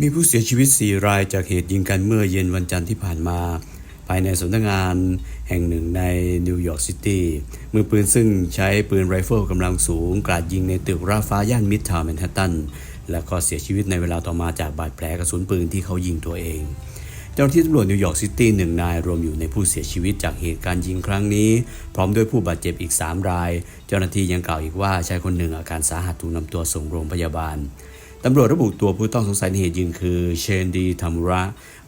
มีผู้เสียชีวิต 4 รายจากเหตุยิงกันเมื่อเย็นวันจันทร์ที่ผ่านมา ภายในสำนักงานแห่งหนึ่งในนิวยอร์กซิตี้มือปืนซึ่งใช้ปืนไรเฟิลกำลังสูงกราดยิงในตึกราฟ้าย่านมิดทาวน์แมนฮัตตัน และก็เสียชีวิตในเวลาต่อมาจากบาดแผลกระสุนปืนที่เขายิงตัวเอง เจ้าหน้าที่ตำรวจนิวยอร์กซิตี้หนึ่งนายรวมอยู่ในผู้เสียชีวิตจากเหตุการณ์ยิงครั้งนี้ พร้อมด้วยผู้บาดเจ็บอีก 3 ราย เจ้าหน้าที่ยังกล่าวอีกว่าชายคนหนึ่งอาการสาหัสถูกนำตัวส่งโรงพยาบาล ตำรวจระบุตัวผู้ต้องสงสัยในเหตุยิงคือเชนดีทามุระ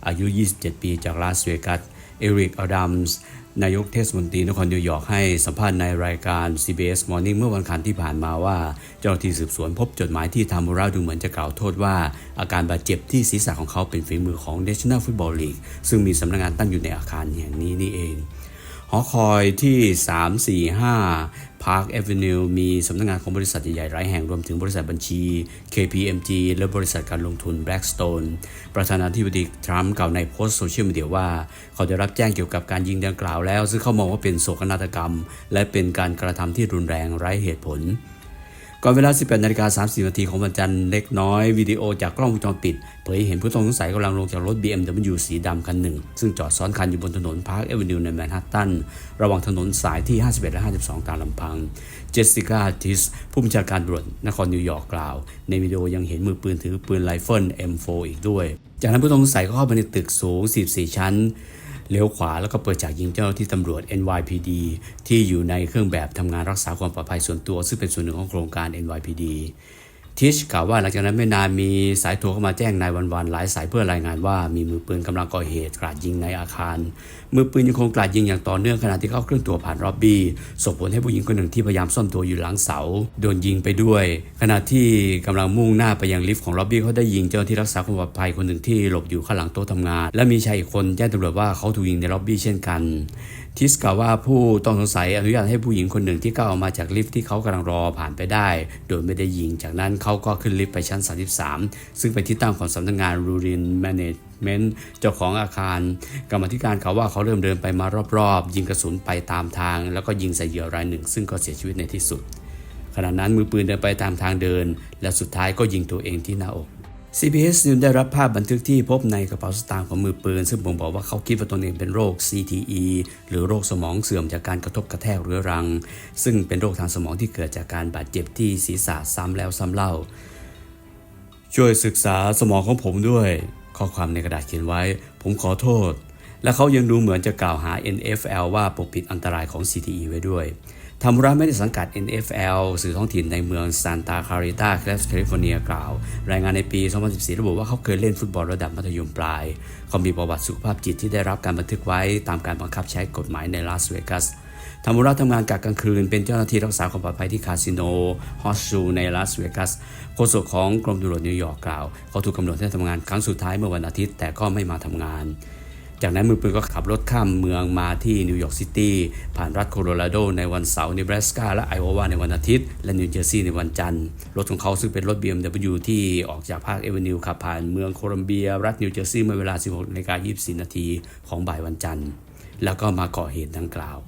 อายุ 27 ปีจากลาสเวกัส เอริกอดัมส์นายกเทศมนตรีนครนิวยอร์กให้สัมภาษณ์ในรายการ CBS Morning เมื่อวันอังคารที่ผ่านมาว่า เจ้าหน้าที่สืบสวนพบจดหมายที่ทามุระดูเหมือนจะกล่าวโทษว่า อาการบาดเจ็บที่ศีรษะของเขาเป็นฝีมือของ National Football League ซึ่งมีสำนักงานตั้งอยู่ในอาคารแห่งนี้นี่เอง หอคอยที่ 345 Park Avenue มีสำนักงานของบริษัทใหญ่ๆหลายแห่งรวมถึงบริษัทบัญชี KPMG และบริษัทการลงทุน Blackstone ประธานาธิบดีทรัมป์กล่าวในโพสต์โซเชียลมีเดียว่า เขาได้รับแจ้งเกี่ยวกับการยิงดังกล่าวแล้ว ซึ่งเขามองว่าเป็นโศกนาฏกรรม และเป็นการกระทำที่รุนแรงไร้เหตุผล ก่อนเวลา 18นาฬิกา30นาทีของวันจันทร์เล็กน้อยวิดีโอจากกล้องวงจรปิด เผยเห็นผู้ต้องสงสัยกำลังลงจากรถ BMW สีดำคันหนึ่ง ซึ่งจอดซ้อนคันอยู่บนถนนพาร์คเอเวนิวในแมนฮัตตัน ระหว่างถนนสายที่ 51 และ 52 ตามลำพัง เจสสิก้าทิส ผู้บัญชาการตำรวจนครนิวยอร์กกล่าว ในวิดีโอยังเห็นมือปืนถือปืนไรเฟิล M4 อีกด้วย จากนั้นผู้ต้องสงสัยก็เข้าไปในตึกสูง44ชั้น เลี้ยวขวาแล้วก็เปิดจากยิงเจ้าหน้าที่ตำรวจ NYPD ที่อยู่ในเครื่องแบบทำงานรักษาความปลอดภัยส่วนตัว ซึ่งเป็นส่วนหนึ่งของโครงการ NYPD ทิชกล่าวว่าหลังจากนั้นไม่นานมีสายโทรเข้ามาแจ้งนายวันวันหลายสายเพื่อรายงานว่ามีมือปืนกำลังก่อเหตุกราดยิงในอาคาร มือปืนยังคงกราดยิงอย่างต่อเนื่องขณะที่เขาเคลื่อนตัวผ่านร็อบบี้ส่งผลให้ผู้หญิงคนหนึ่งที่พยายามซ่อนตัวอยู่หลังเสาโดนยิงไปด้วย ขณะที่กำลังมุ่งหน้าไปยังลิฟต์ของร็อบบี้เขาได้ยิงเจ้าที่รักษาความปลอดภัยคนหนึ่งที่หลบอยู่ข้างหลังโต๊ะทำงาน และมีชายอีกคนแจ้งตำรวจว่าเขาถูกยิงในร็อบบี้เช่นกันทิสกล่าวว่าผู้ต้องสงสัยอนุญาตให้ผู้หญิงคนหนึ่งที่ก้าวออกมาจากลิฟต์ที่เขากำลังรอผ่านไปได้ โดยไม่ได้ยิงจากนั้นเขาก็ขึ้นลิฟต์ไปชั้น 33 ซึ่งเป็นที่ตั้งของสำนักงานรูรินแมเนจเมนต์เจ้าของอาคาร กรรมธิการเขาว่าเขาเริ่มเดินไปมารอบๆ ยิงกระสุนไปตามทาง แล้วก็ยิงใส่เหยื่อรายหนึ่ง ซึ่งก็เสียชีวิตในที่สุดขณะนั้นมือปืนเดินไปตามทางเดิน และสุดท้ายก็ยิงตัวเองที่หน้าอก CBS News ได้รับภาพบันทึกที่พบในกระเป๋าสตางค์ของมือปืน ซึ่งบ่งบอกว่าเขาคิดว่าตนเองเป็นโรค CTE หรือโรคสมองเสื่อมจากการกระทบกระแทกเรื้อรัง ซึ่งเป็นโรคทางสมองที่เกิดจากการบาดเจ็บที่ศีรษะซ้ำแล้วซ้ำเล่า ช่วยศึกษาสมองของผมด้วย ข้อความในกระดาษเขียนไว้ ผมขอโทษ และเขายังดูเหมือนจะกล่าวหา NFL ว่าปกปิดอันตรายของ CTE ไว้ด้วย ทามุระไม่ได้สังกัด NFL สื่อท้องถิ่นในเมืองซานตาคาริตาแคลิฟอร์เนียกล่าว รายงานในปี 2014 ระบุว่าเขาเคยเล่นฟุตบอลระดับมัธยมปลาย เขามีประวัติสุขภาพจิตที่ได้รับการบันทึกไว้ตามการบังคับใช้กฎหมายในลาสเวกัสทามุระทำงานกะกลางคืน เป็นเจ้าหน้าที่รักษาความปลอดภัยที่คาสิโนฮอสซูในลาสเวกัสโฆษกของกรมตำรวจนิวยอร์กกล่าว เขาถูกกำหนดให้ทำงานครั้งสุดท้ายเมื่อวันอาทิตย์แต่ก็ไม่มาทำงาน จากนั้นมือปืนก็ขับรถข้ามเมืองมาที่นิวยอร์กซิตี้ผ่านรัฐโคโลราโดในวันเสาร์นิบราสกาและไอโอวาในวันอาทิตย์ และนิวเจอร์ซีย์ในวันจันทร์ รถของเขาซึ่งเป็นรถ BMW ที่ออกจากภาคเอเวนิวขับผ่านเมืองโคลัมเบีย รัฐนิวเจอร์ซีย์เมื่อเวลา 16นาฬิกา24 นาทีของบ่ายวันจันทร์ แล้วก็มาก่อเหตุดังกล่าว